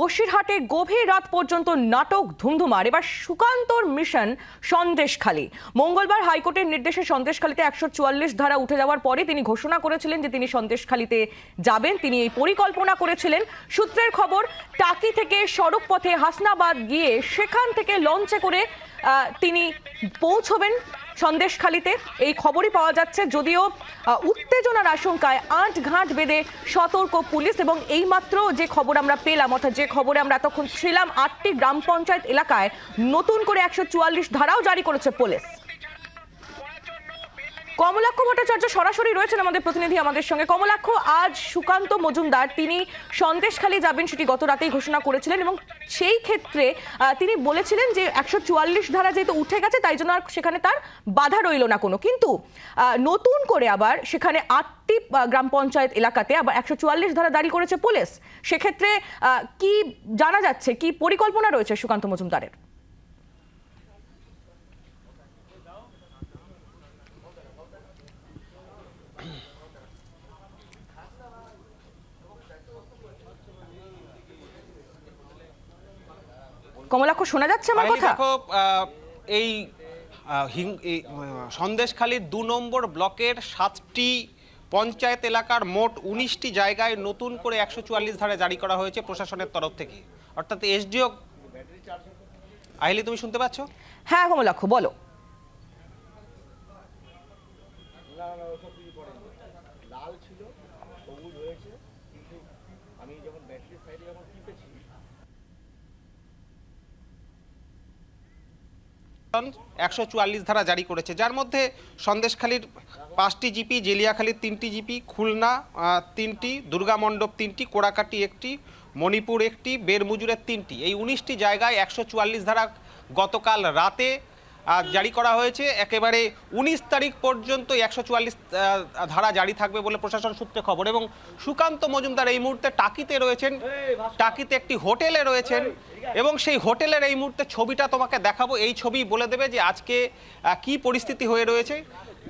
বসিরহাটে গভীর রাত পর্যন্ত নাটক ধুমধুমার। এবার সুকান্তর মিশন সন্দেশখালী। মঙ্গলবার হাইকোর্টের নির্দেশে সন্দেশখালীতে একশো চুয়াল্লিশ ধারা উঠে যাওয়ার পরে তিনি ঘোষণা করেছিলেন যে তিনি সন্দেশখালীতে যাবেন। তিনি এই পরিকল্পনা করেছিলেন। সূত্রের খবর, টাকি থেকে সড়ক পথে হাসনাবাদ গিয়ে সেখান থেকে লঞ্চে করে তিনি পৌঁছবেন। সন্দেশখালীতে এই খবরই পাওয়া যাচ্ছে যদিও উত্তেজনার আশঙ্কায় আট ঘাট বেঁধে সতর্ক পুলিশ এবং এইমাত্র যে খবর আমরা পেলাম, অর্থাৎ যে খবরে আমরা এতক্ষণ ছিলাম, আটটি গ্রাম পঞ্চায়েত এলাকায় নতুন করে একশো চুয়াল্লিশ ধারাও জারি করেছে পুলিশ। কমলাক্ষ ভট্টাচার্য সরাসরি রয়েছেন আমাদের প্রতিনিধি আমাদের সঙ্গে। কমলাক্ষ, আজ সুকান্ত মজুমদার, তিনি সন্দেশখালী যাবেন সেটি গত রাতেই ঘোষণা করেছিলেন এবং সেই ক্ষেত্রে তিনি বলেছিলেন যে একশো চুয়াল্লিশ ধারা যেহেতু উঠে গেছে, তাই জন্য আর সেখানে তার বাধা রইল না কোনো। কিন্তু নতুন করে আবার সেখানে আটটি গ্রাম পঞ্চায়েত এলাকাতে আবার একশো চুয়াল্লিশ ধারা জারি করেছে পুলিশ। সেক্ষেত্রে কি জানা যাচ্ছে, কি পরিকল্পনা রয়েছে সুকান্ত মজুমদারের? কমলাক্ষ শোনা যাচ্ছে আমার কথা? দেখো এই হিং- এই, আহ, সন্দেশখালীর দু নম্বর ব্লকের সাতটি পঞ্চায়েত এলাকার মোট উনিশটি জায়গায় নতুন করে একশো চুয়াল্লিশ ধারা জারি করা হয়েছে প্রশাসনের তরফ থেকে। অর্থাৎ এসডিও আহিলি তুমি শুনতে পাচ্ছ? হ্যাঁ কমলাক্ষ বলো। লাল ছিল সবুজ হয়েছে কিন্তু আমি যখন ব্যাটারি সাইডে যখন টিপেছি একশো চুয়াল্লিশ ধারা জারি করেছে। যার মধ্যে সন্দেশখালীর পাঁচটি জিপি, জেলিয়াখালীর তিনটি জিপি, খুলনা তিনটি দুর্গামণ্ডপ তিনটি, কোড়াকাটি একটি, মণিপুর একটি, বেরমুজুরের তিনটি। এই উনিশটি জায়গায় একশো চুয়াল্লিশ ধারা গতকাল রাতে জারি করা হয়েছে। একেবারে উনিশ তারিখ পর্যন্ত একশো চুয়াল্লিশ ধারা জারি থাকবে বলে প্রশাসন সূত্রে খবর এবং সুকান্ত মজুমদার এই মুহূর্তে টাকিতে রয়েছেন, টাকিতে একটি হোটেলে রয়েছেন এবং সেই হোটেলের এই মুহূর্তে ছবিটা তোমাকে দেখাবো। এই ছবি বলে দেবে যে আজকে কি পরিস্থিতি হয়ে রয়েছে।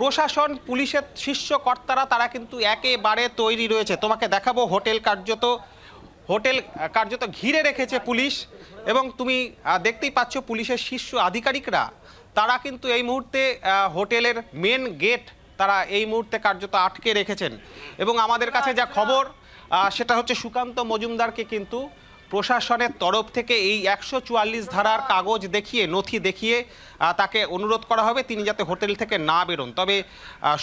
প্রশাসন, পুলিশের শীর্ষ কর্তারা, তারা কিন্তু একেবারে তৈরি রয়েছে। তোমাকে দেখাবো হোটেল কার্যত হোটেল কার্যত ঘিরে রেখেছে পুলিশ এবং তুমি দেখতেই পাচ্ছ পুলিশের শীর্ষ আধিকারিকরা। তারা কিন্তু এই মুহূর্তে হোটেলের মেন গেট তারা এই মুহূর্তে কার্যত আটকে রেখেছেন। এবং আমাদের কাছে যা খবর সেটা হচ্ছে সুকান্ত মজুমদারকে কিন্তু প্রশাসনের তরফ থেকে এই একশো চুয়াল্লিশ ধারার কাগজ দেখিয়ে, নথি দেখিয়ে তাকে অনুরোধ করা হবে। তিনি যাতে হোটেল থেকে না বেরোন। তবে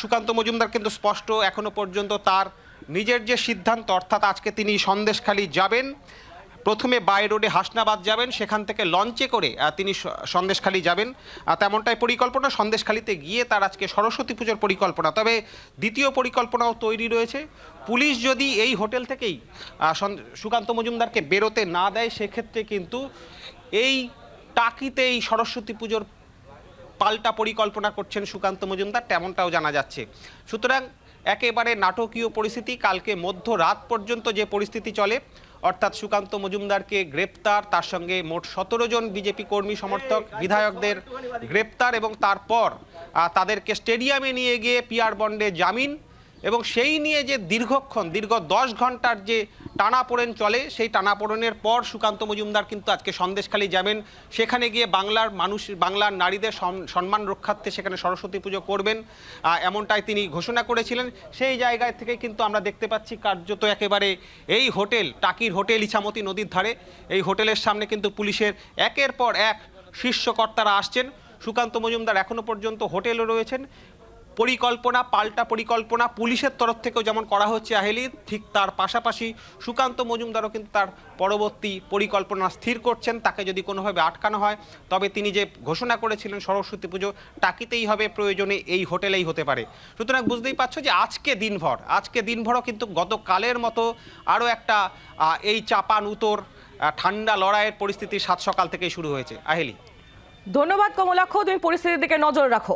সুকান্ত মজুমদার কিন্তু স্পষ্ট এখনও পর্যন্ত তার নিজের যে সিদ্ধান্ত, অর্থাৎ আজকে তিনি সন্দেশখালী যাবেন, প্রথমে বাই রোডে হাসনাবাদ যাবেন, সেখান থেকে লঞ্চে করে তিনি সন্দেশখালী যাবেন। তেমনটাই পরিকল্পনা, সন্দেশখালীতে গিয়ে তার আজকে সরস্বতী পুজোর পরিকল্পনা। তবে দ্বিতীয় পরিকল্পনাও তৈরি রয়েছে। পুলিশ যদি এই হোটেল থেকেই সুকান্ত মজুমদারকে বেরোতে না দেয়, সেক্ষেত্রে কিন্তু এই টাকিতে এই সরস্বতী পুজোর পাল্টা পরিকল্পনা করছেন সুকান্ত মজুমদার, তেমনটাও জানা যাচ্ছে। সুতরাং একেবারে নাটকীয় পরিস্থিতি, কালকে মধ্যরাত পর্যন্ত যে পরিস্থিতি চলে, অর্থাৎ সুকান্ত মজুমদারকে গ্রেপ্তার, তার সঙ্গে মোট সতেরো জন বিজেপি কর্মী সমর্থক, বিধায়কদের গ্রেপ্তার এবং তারপর তাদেরকে স্টেডিয়ামে নিয়ে গিয়ে পিয়ার বন্ডে জামিন এবং সেই নিয়ে যে দীর্ঘক্ষণ, দীর্ঘ দশ ঘণ্টার যে টানাপোড়েন চলে, সেই টানাপোড়েনের পর সুকান্ত মজুমদার কিন্তু আজকে সন্দেশখালী যাবেন। সেখানে গিয়ে বাংলার মানুষ, বাংলার নারীদের সম- সম্মান রক্ষার্থে সেখানে সরস্বতী পুজো করবেন। এমনটাই তিনি ঘোষণা করেছিলেন। সেই জায়গায় থেকে কিন্তু আমরা দেখতে পাচ্ছি কার্যত একেবারে এই হোটেল, টাকির হোটেল ইছামতি নদীর ধারে। এই হোটেলের সামনে কিন্তু পুলিশের একের পর এক শীর্ষকর্তারা আসছেন। সুকান্ত মজুমদার এখনও পর্যন্ত হোটেলে রয়েছেন। পরিকল্পনা, পাল্টা পরিকল্পনা পুলিশের তরফ থেকেও যেমন করা হচ্ছে আহেলি, ঠিক তার পাশাপাশি সুকান্ত মজুমদারও কিন্তু তার পরবর্তী পরিকল্পনা স্থির করছেন, তাকে যদি কোনোভাবে আটকানো হয়, তবে তিনি যে ঘোষণা করেছিলেন সরস্বতী পুজো, টাকিতেই হবে, প্রয়োজনে এই হোটেলেই হতে পারে। সুতরাং বুঝতেই পারছ যে আজকে দিনভর, আজকে দিনভরও কিন্তু গতকালের মতো আরও একটা এই চাপান উতর ঠান্ডা লড়াইয়ের পরিস্থিতি সাত সকাল থেকেই শুরু হয়েছে। আহেলি। ধন্যবাদ কমলাক্ষ তুমি পরিস্থিতির দিকে নজর রাখো।